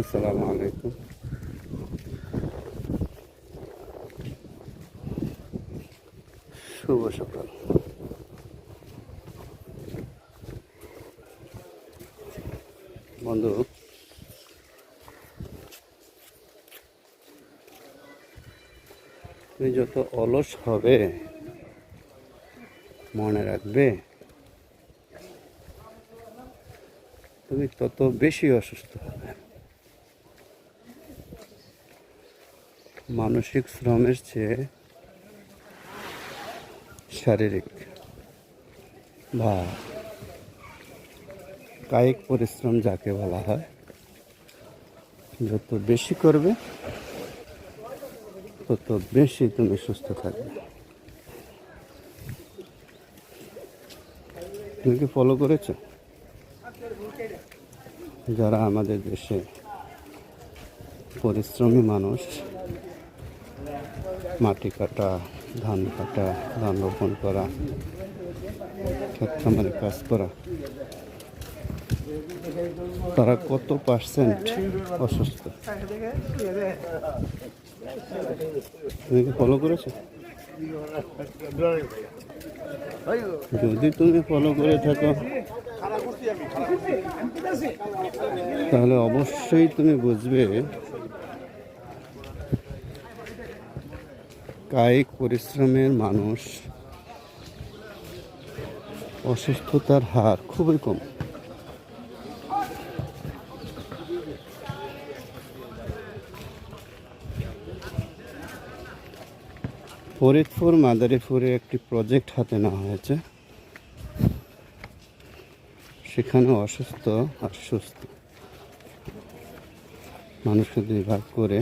আসসালামু আলাইকুম। শুভ সকাল। বন্ধু, তুমি যত অলস হবে, মনে রাখবে, তুমি তত বেশি অসুস্থ হবে। মানসিক শ্রমের চেয়ে শারীরিক। বা কায়িক পরিশ্রম যাকে বলা হয়, যত বেশি করবে, তত বেশি তুমি সুস্থ থাকবে। তুমি কি ফলো করেছ? যারা আমাদের দেশে পরিশ্রমী মানুষ মাটি কাটা, ধান কাটা, ধান রোপণ করা ক্ষেত খামারে কাজ করা। তারা কত পার্সেন্ট অসুস্থ? তুমি কি ফলো করেছ? যদি তুমি ফলো করে থাকো, তাহলে অবশ্যই তুমি বুঝবে কায়িক পরিশ্রমের মানুষ। অসুস্থতার হার খুবই কম। ফরিদপুর, মাদারীপুরে একটি প্রজেক্ট হাতে নেওয়া হয়েছে। সেখানে অসুস্থ আর সুস্থ। মানুষকে দুই ভাগ করে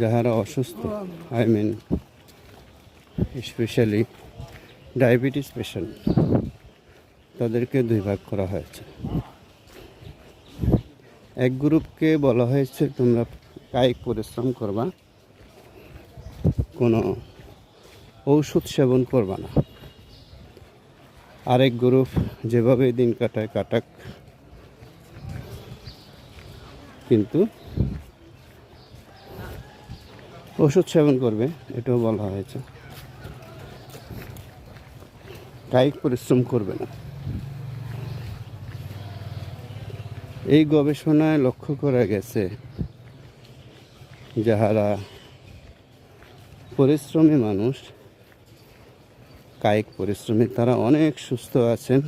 যাহারা অসুস্থ I mean specially diabetes patient তাদেরকে দুই ভাগ করা হয়েছে। এক গ্রুপকে বলা হয়েছে, তোমরা কায়িক পরিশ্রম করবা, কোনো ঔষধ সেবন করবা না। আরেক গ্রুপ যেভাবে দিন কাটায় কাটাক, কিন্তু ওষুধ সেবন করবে, এটাও বলা হয়েছে। কায়িক পরিশ্রম করবে না। এই গবেষণায় লক্ষ্য করা গেছে, যাহারা পরিশ্রমী মানুষ, কায়িক পরিশ্রমী তারা অনেক সুস্থ আছেন।